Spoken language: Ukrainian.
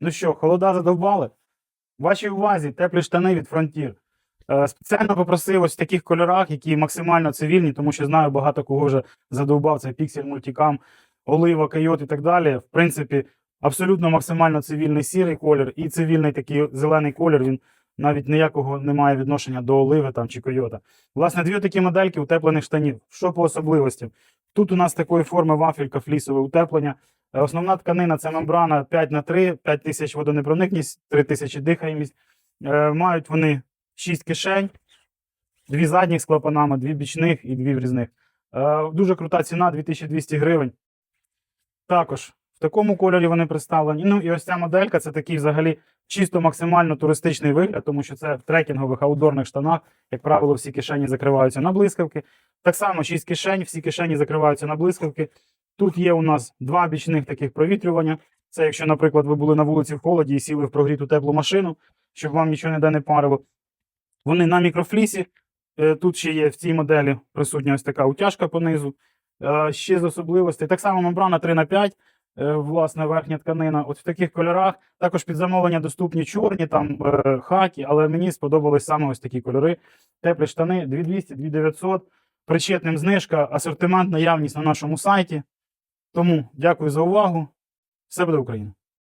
Ну що, холода задовбали? Вашій увазі теплі штани від Frontier. Е, Спеціально попросив ось в таких кольорах, які максимально цивільні, тому що знаю, багато кого вже задовбав цей Pixel Multicam, Олива, Койот і так далі. В принципі, абсолютно максимально цивільний сірий колір і цивільний такий зелений колір. Він навіть ніякого не має відношення до оливи там, чи койота. Власне, дві такі модельки утеплених штанів. Що по особливостям? Тут у нас такої форми вафелька, флісове утеплення. Е, Основна тканина це мембрана 5 на 3 5 тисяч водонепроникність, 3 тисячі дихаємість. Е, Мають вони 6 кишень, дві задніх з клапанами, дві бічних і дві врізних. Е, Дуже крута ціна 2200 гривень. Також в такому кольорі вони представлені. Ну і ось ця моделька це такий взагалі чисто максимально туристичний вигляд, тому що це в трекінгових аудорних штанах, як правило, всі кишені закриваються на блискавки. Так само 6 кишень, всі кишені закриваються на блискавки. Тут є у нас два бічних таких провітрювання. Це якщо, наприклад, ви були на вулиці в холоді і сіли в прогріту теплу машину, щоб вам нічого ніде не парило. Вони на мікрофлісі. Е, Тут ще є в цій моделі присутня ось така утяжка понизу. Е, Ще з особливостей. Так само мембрана 3 на 5 е, власне, верхня тканина. От в таких кольорах. Також під замовлення доступні чорні, там е, хаки, але мені сподобались саме ось такі кольори. Теплі штани 2200, 2900. Причетним знижка, асортимент, наявність на нашому сайті. Тому дякую за увагу. Все буде Україна!